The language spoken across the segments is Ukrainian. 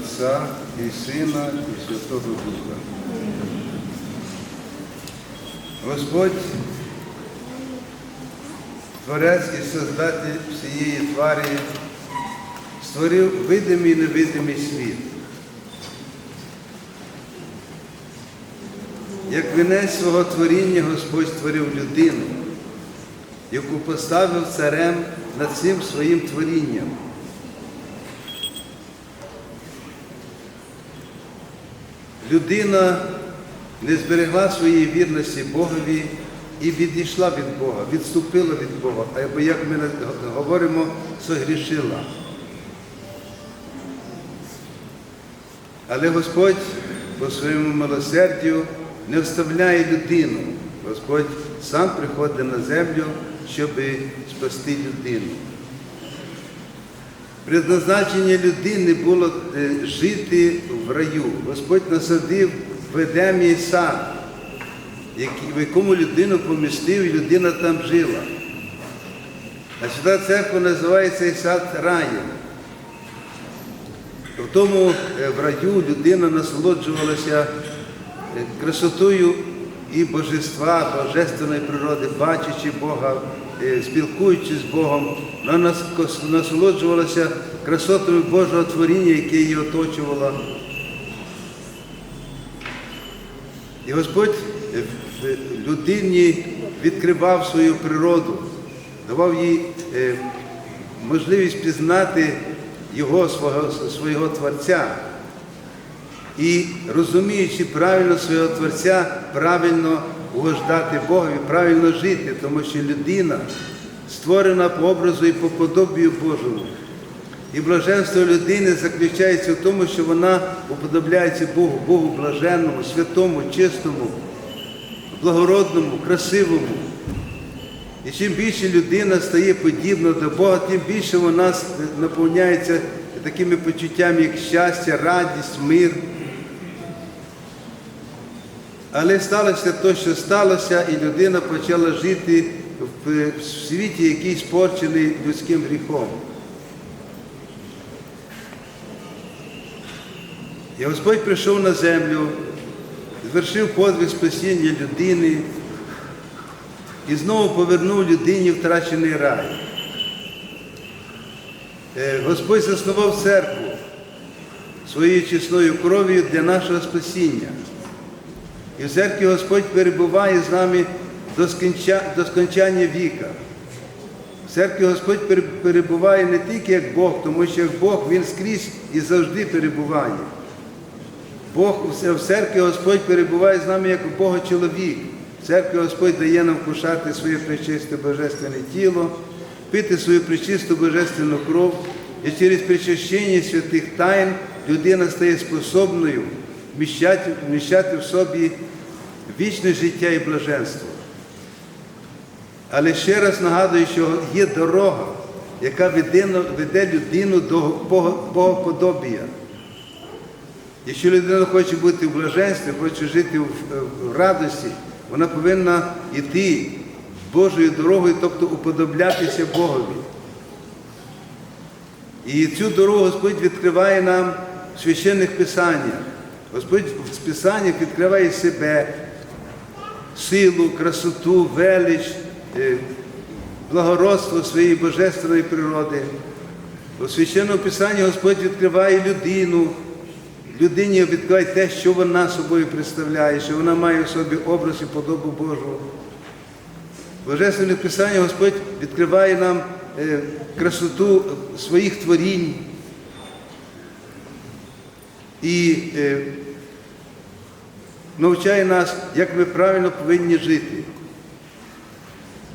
Отця і Сина, і Святого Духа. Господь, Творець і Создатель всієї тварі, створив видимий і невидимий світ. Як вінець свого творіння Господь створив людину, яку поставив царем над цим своїм творінням. Людина не зберегла своєї вірності Богові і відійшла від Бога, відступила від Бога, або, як ми говоримо, согрішила. Але Господь по своєму милосердю не вставляє людину. Господь сам приходить на землю, щоб спасти людину. Предназначення людини було е, жити в раю. Господь насадив в Едемі сад, в якому людину помістив, і людина там жила. А Свята Церква називає цей сад раєм. В тому е, в раю людина насолоджувалася е, красотою і божества, божественної природи, бачачи Бога, спілкуючись з Богом, вона нас- насолоджувалася красотою Божого творіння, яке її оточувало. І Господь е, в людині відкривав свою природу, давав їй е, можливість пізнати його свого, свого Творця. І розуміючи правильно свого Творця, правильно угождати Богові, правильно жити, тому що людина створена по образу і по подобію Божому. І блаженство людини заключається в тому, що вона уподобляється Богу, Богу блаженному, святому, чистому, благородному, красивому. І чим більше людина стає подібна до Бога, тим більше вона наповняється такими почуттями, як щастя, радість, мир. Але сталося те, що сталося, і людина почала жити в світі, який спорчений людським гріхом. І Господь прийшов на землю, звершив подвиг спасіння людини і знову повернув людині втрачений рай. Е, Господь заснував церкву своєю чесною кров'ю для нашого спасіння. І в церкві Господь перебуває з нами до скінча- до скончання віка. В церкві Господь перебуває не тільки як Бог, тому що як Бог Він скрізь і завжди перебуває. Бог в церкві Господь перебуває з нами як у Бога чоловік. В церкві Господь дає нам вкушати своє причисте божественне тіло, пити свою причисту божественну кров, і через причащення святих тайн людина стає способною вміщати, вміщати в собі вічне життя і блаженство. Але ще раз нагадую, що є дорога, яка веде, людину до Богоподобія. Якщо людина хоче бути в блаженстві, хоче жити в радості, вона повинна йти Божою дорогою, тобто уподоблятися Богові. І цю дорогу Господь відкриває нам в священних писаннях. Господь в Писаннях відкриває себе, силу, красоту, велич, е, благородство своєї божественної природи. У священному Писанні Господь відкриває людину, людині відкриває те, що вона собою представляє, що вона має в собі образ і подобу Божу. Божественне Писання Господь відкриває нам е, красоту своїх творінь і е, навчає нас, як ми правильно повинні жити.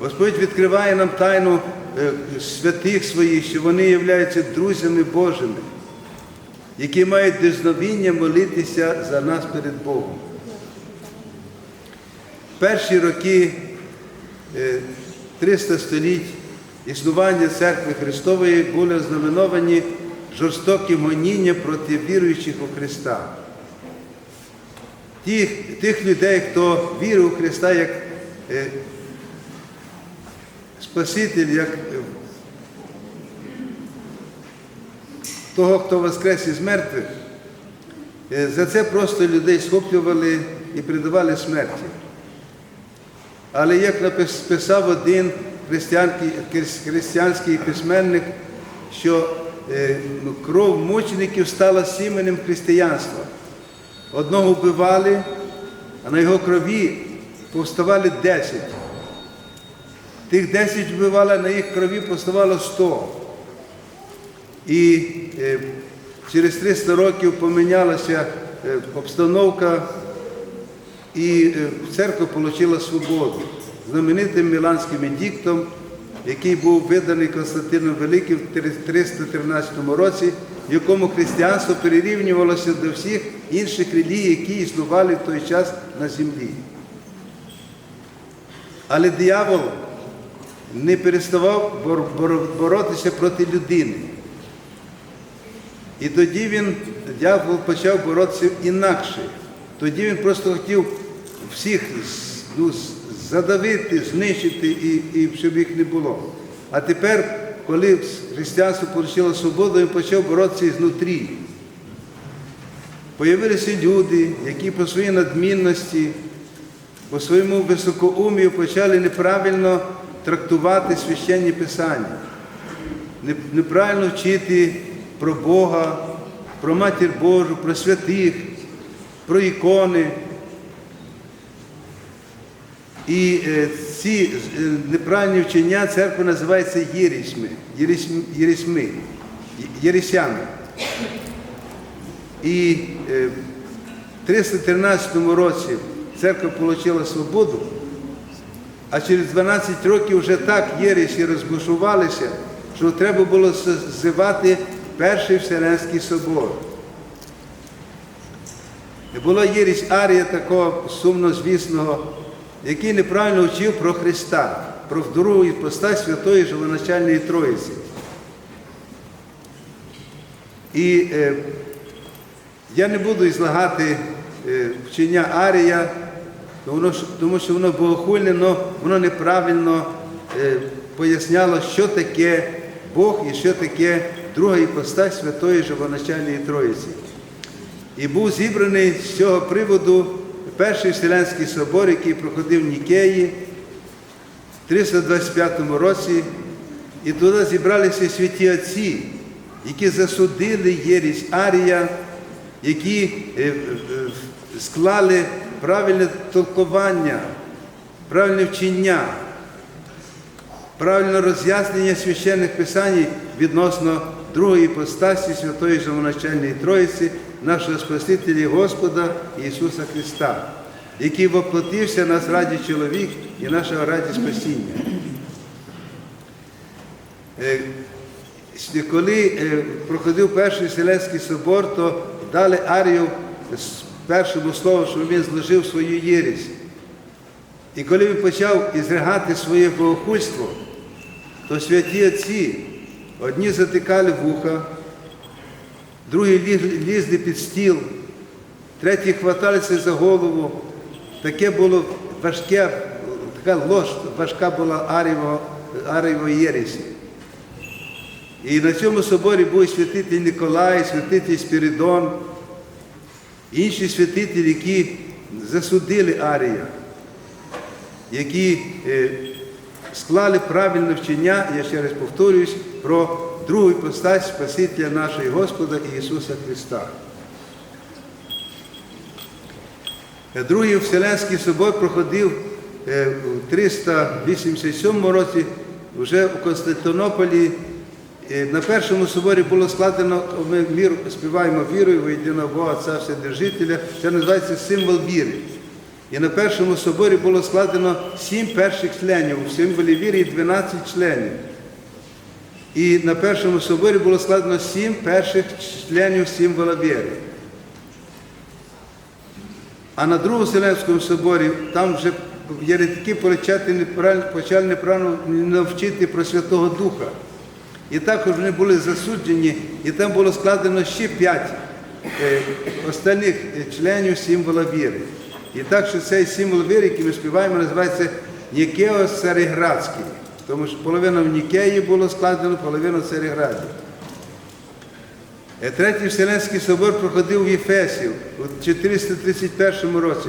Господь відкриває нам тайну е, святих своїх, що вони являються друзями Божими, які мають дерзновіння молитися за нас перед Богом. Перші роки е, 300 століть існування церкви Христової були ознаменовані жорстоким гонінням проти віруючих у Христа. Тих, тих людей, хто вірив у Христа як е, Спаситель, як е, того, хто воскрес із мертвих, Е, За це просто людей схоплювали і придавали смерті. Але як напис- писав один християнський, письменник, що е, кров мучеників стала сіменем християнства. Одного вбивали, а на його крові повставали 10. Тих 10 вбивали, а на їх крові повставало 100. І е, через 300 років помінялася е, обстановка, і е, церква отримала свободу. Знаменитим Міланським едіктом, який був виданий Константином Великим в 313 році, в якому християнство перерівнювалося до всіх інших релігій, які існували в той час на землі. Але диявол не переставав бор- бор- боротися проти людини. І тоді він, дьявол почав боротися інакше. Тоді він просто хотів всіх ну, задавити, знищити, і, і щоб їх не було. А тепер, коли християнство отримало свободу, він почав боротися знутрі. Появилися люди, які по своїй надмінності, по своєму високоумію почали неправильно трактувати священні писання, неправильно вчити про Бога, про Матір Божу, про святих, про ікони. І е, ці е, неправильні вчення церква називається єрісьми, єрісьм- єрісьми, є- єресями. І е, в 313 році церква отримала свободу, а через 12 років вже так єресі розбушувалися, що треба було ззивати Перший Вселенський собор. І була єрість Арія такого сумнозвісного, який неправильно вчив про Христа, про другу іпостась Святої Живоначальної Троїці. І е, я не буду ізлагати е, вчення Арія, тому що, воно богохульне, але воно неправильно е, поясняло, що таке Бог і що таке друга іпостась Святої Живоначальної Троїці. І був зібраний з цього приводу Перший Вселенський собор, який проходив в Нікеї в 325 році, і туди зібралися святі отці, які засудили єрість Арія, які е, е, склали правильне толкування, правильне вчення, правильне роз'яснення священних писань відносно другої іпостасі Святої Живоначальної Троїці, нашого Спасителя Господа Ісуса Христа, який воплотився нас раді чоловік і нашого раді спасіння. Е, Коли проходив Перший Вселенський собор, то дали Арію з першому слову, що він зложив свою єресь. І коли він почав ізригати своє богохульство, то святі отці одні затикали вуха, другі лізли під стіл, треті хваталися за голову. Таке було важке, така лож, важка була Арієва, єресі. І на цьому соборі був святитель Ніколай, святитель Спіридон, інші святителі, які засудили Арія, які е, склали правильне вчення, я ще раз повторююсь, про другу постать Спасителя нашого Господа Ісуса Христа. Е, Другий Вселенський собор проходив е, у 387 році вже у Константинополі. Е, На першому соборі було складено, ми віру, співаємо вірою в Бога Отця Вседержителя, це називається символ віри. І на першому соборі було складено сім перших членів, у символі віри і 12 членів. І на першому соборі було складено сім перших членів символа віри. А на Другому Вселенському соборі там вже єретики почали неправильно навчити про Святого Духа. І також вони були засуджені, і там було складено ще п'ять е, остальних членів символа віри. І так, що цей символ віри, який ми співаємо, називається Нікеос Цареградський. Тому що половина в Нікеї було складено, половина в Цареграді. Е, Третій Вселенський собор проходив в Єфесі у 431 році.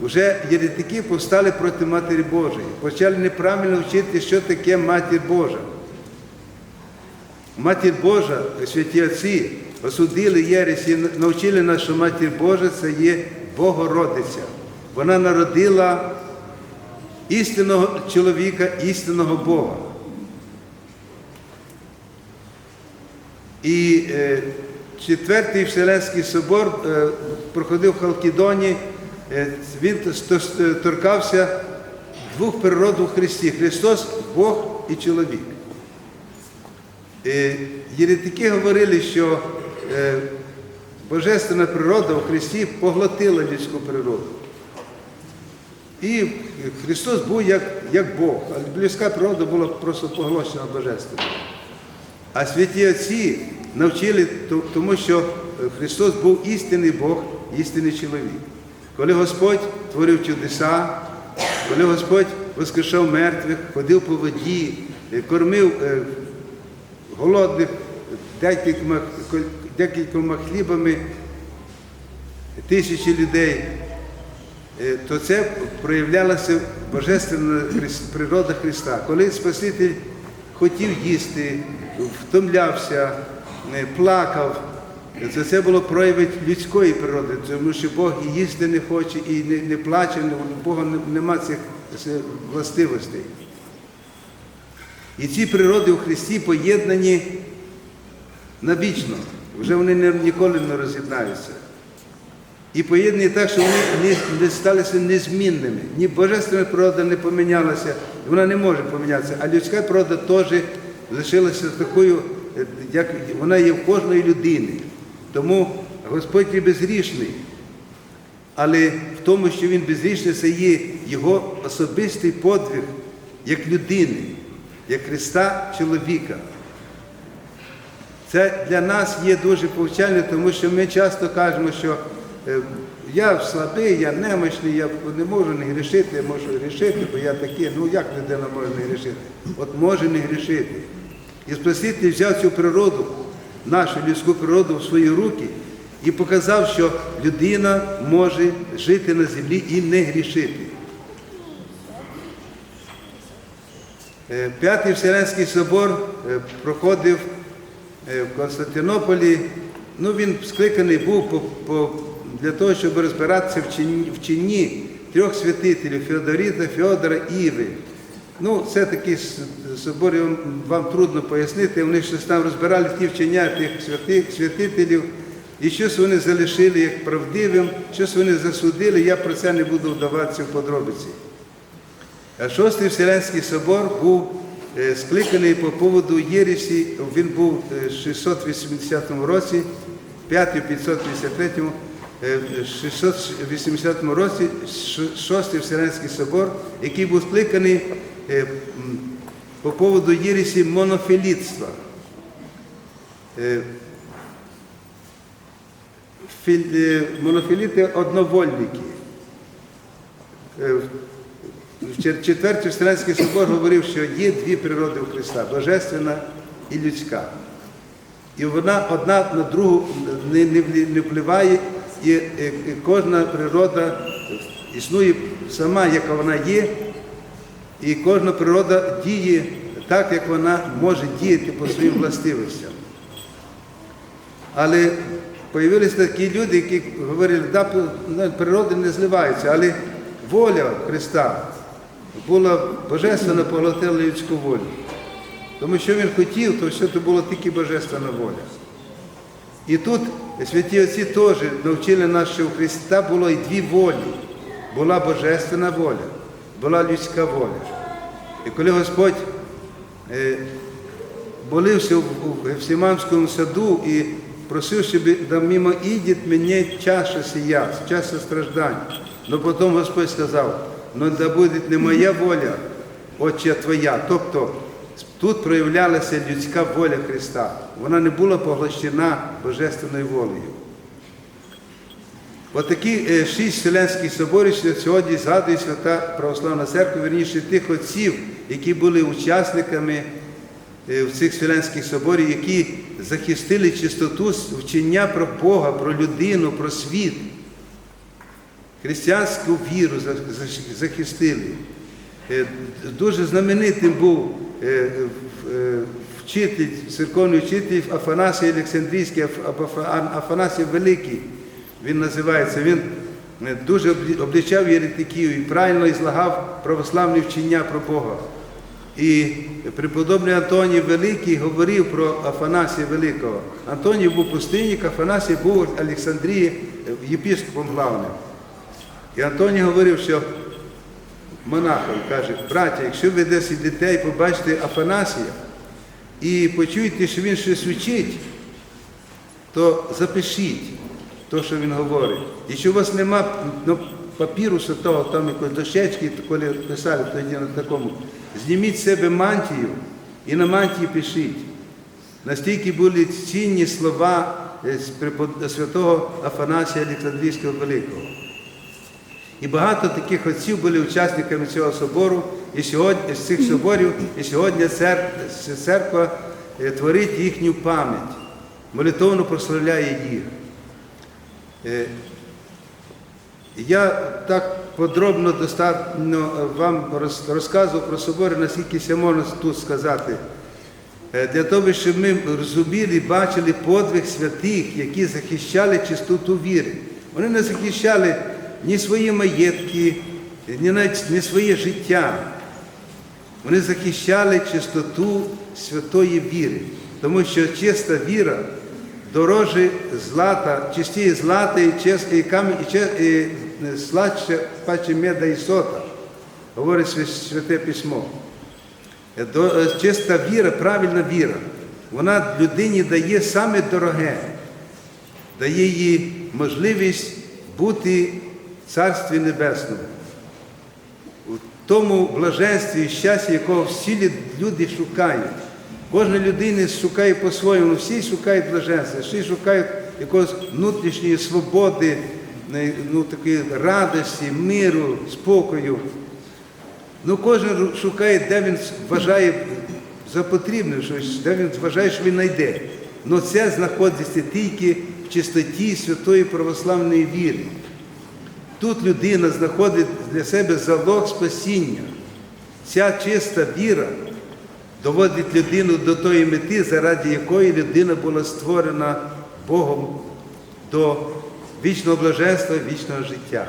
Уже єретики повстали проти Матері Божої, почали неправильно вчити, що таке Матір Божа. Матір Божа, святі отці, осудили єресь і навчили нас, що Матір Божа це є Богородиця. Вона народила істинного чоловіка, істинного Бога. І е, Четвертий Вселенський собор е, проходив в Халкідоні, е, він торкався двох природ у Христі Христос Бог і чоловік. Е, Єретики говорили, що е, божественна природа у Христі поглотила людську природу. І Христос був як, як Бог, а людська природа була просто поглощена божественною. А святі отці навчили, тому що Христос був істинний Бог, істинний чоловік. Коли Господь творив чудеса, коли Господь воскрешав мертвих, ходив по воді, е, кормив голодних декількома, декількома хлібами тисячі людей, е, то це проявлялася божественна природа Христа. Коли Спаситель хотів їсти, втомлявся, е, плакав, то це було прояви людської природи, тому що Бог і їсти не хоче, і не, плаче, у Бога нема цих цих властивостей. І ці природи у Христі поєднані навічно. Вже вони не- ніколи не роз'єднаються. І поєднані так, що вони не, не сталися незмінними. Ні божественна природа не помінялася, і вона не може помінятися, а людська природа теж лишилася такою, як вона є в кожної людини. Тому Господь є безгрішний. Але в тому, що він безгрішний, це є його особистий подвиг як людини, як Христа чоловіка. Це для нас є дуже повчальне, тому що ми часто кажемо, що е, я слабий, я немощний, я не можу не грішити, я можу грішити, бо я такий. Ну як людина може не грішити? От може не грішити. І Спаситель взяв цю природу, нашу людську природу в свої руки і показав, що людина може жити на землі і не грішити. П'ятий Вселенський собор е, проходив е, в Константинополі. Ну, він скликаний був для того, щоб розбиратися в в чині трьох святителів Феодоріта, Феодора і Іви. Ну, це такі собори, вам трудно пояснити. Вони щось там розбирали ті вчення тих святих, святителів, і щось вони залишили як правдивим, щось вони засудили. Я про це не буду вдаватися в подробиці. Шостий Вселенський собор був е, скликаний по поводу Єресі, він був е, в 680 році, 5 553, е, 680 році Шостий Вселенський собор, який був скликаний по поводу Єресі монофілітства. Монофіліти одновольники. Е, Четвертий Вселенський собор говорив, що є дві природи у Христа божественна і людська. І вона одна на другу не, не, не впливає, і, і, і кожна природа існує сама, яка вона є, і кожна природа діє так, як вона може діяти по своїм властивостям. Але з'явилися такі люди, які говорили, да, ну, природи не зливаються, але воля Христа була божественна, поглотила людську волю. Тому що він хотів, то все це було тільки божественна воля. І тут святі отці теж навчили нас, що у Христа було і дві волі. Була божественна воля, була людська воля. І коли Господь е, молився в Гефсиманському саду і просив, щоб мимо ідіть мені чаша сія, чаша страждань. Но потім Господь сказав, ну да буде не моя воля, отче твоя. Тобто тут проявлялася людська воля Христа. Вона не була поглощена божественною волею. Отакі е, шість Вселенських соборів сьогодні згадує Свята Православна Церква, верніше тих отців, які були учасниками е, в цих Вселенських соборів, які захистили чистоту вчення про Бога, про людину, про світ. Християнську віру за- за- захистили. Е, Дуже знаменитим був е, е, вчитель, церковний вчитель Афанасій Олександрійський, Афанасій Великий. Він називається. Він дуже обличав єретиків і правильно ізлагав православні вчення про Бога. І преподобний Антоній Великий говорив про Афанасія Великого. Антоній був пустинник, Афанасій був Олександрії єпископом главним. І Антоній говорив, що монахам каже, браття, якщо ви десь ідете і побачите Афанасія і почуєте, що він щось вчить, то запишіть те, що він говорить. Якщо у вас нема ну, папірусу того, там якоїсь дощечки, коли писали тоді на такому, зніміть з себе мантію і на мантії пишіть. Настільки були цінні слова е, святого Афанасія Олександрійського Великого. І багато таких отців були учасниками цього собору, і сьогодні з цих соборів, і сьогодні цер- церква е, творить їхню пам'ять, молитовно прославляє їх. Е, Я так подробно достатньо вам розказував про собори, наскільки це можна тут сказати. Е, Для того, щоб ми розуміли і бачили подвиг святих, які захищали чистоту віри. Вони не захищали ні свої маєтки, ні навіть не своє життя. Вони захищали чистоту святої віри, тому що чиста віра дороже злата, чистіє злата і честь, і камінь, і, і е, сладше паче меда і сота, говорить Святе Письмо. Е, е, Чиста віра, правильна віра, вона людині дає саме дороге, дає їй можливість бути Царстві Небесному у тому блаженстві і щасті, якого всі люди шукають. Кожна людина шукає по-своєму, всі шукають блаженства, всі шукають якогось внутрішньої свободи, ну, такої радості, миру, спокою. Ну, кожен шукає, де він вважає за потрібне де він вважає, що він знайде. Але це знаходиться тільки в чистоті святої православної віри. Тут людина знаходить для себе залог спасіння. Ця чиста віра доводить людину до тої мети, заради якої людина була створена Богом до вічного блаженства, вічного життя.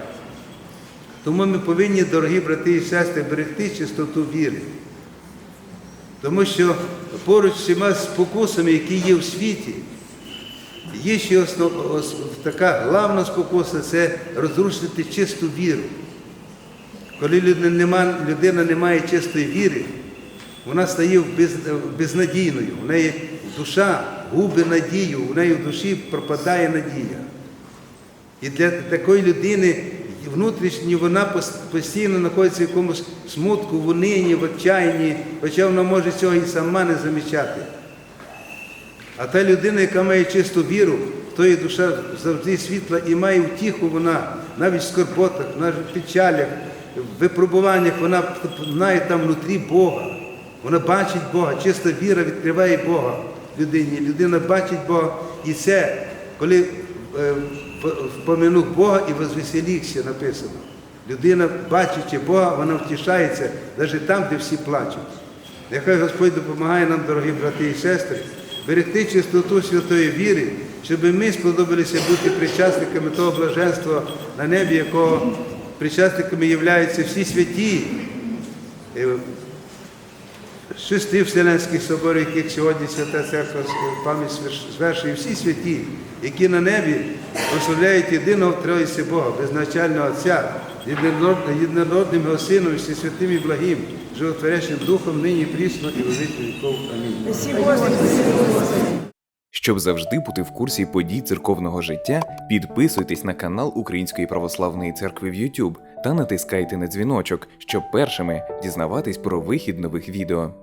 Тому ми повинні, дорогі брати і сестри, берегти чистоту віри. Тому що поруч з всіма спокусами, які є в світі, Є ще основ, ос- така главна спокуса це розрушити чисту віру. Коли людина, людина не має чистої віри, вона стає без, безнадійною. У неї душа губить надію, у неї в душі пропадає надія. І для такої людини внутрішньо вона постійно знаходиться в якомусь смутку, в унині, в отчаянні, хоча вона може цього і сама не замічати. А та людина, яка має чисту віру, в тої душа завжди світла і має втіху, вона навіть в скорботах, навіть в печалях, в випробуваннях, вона знає там внутрі Бога. Вона бачить Бога, чиста віра відкриває Бога людині. Людина бачить Бога. І це, коли е, впомянув Бога і возвеселівся, написано. Людина, бачачи Бога, вона втішається навіть там, де всі плачуть. Нехай Господь допомагає нам, дорогі брати і сестри, берегти чистоту святої віри, щоб ми сподобалися бути причасниками того блаженства на небі, якого причасниками являються всі святі. Е, Шести Вселенських соборів, яких сьогодні Свята Церква пам'ять звершує всі святі, які на небі прославляють єдиного Троїці Бога, безначального Отця, єдинородним Сином, і святим і благим, животворящим Духом, нині прісно і віки віков. Амінь. Щоб завжди бути в курсі подій церковного життя, підписуйтесь на канал Української православної церкви в YouTube та натискайте на дзвіночок, щоб першими дізнаватись про вихід нових відео.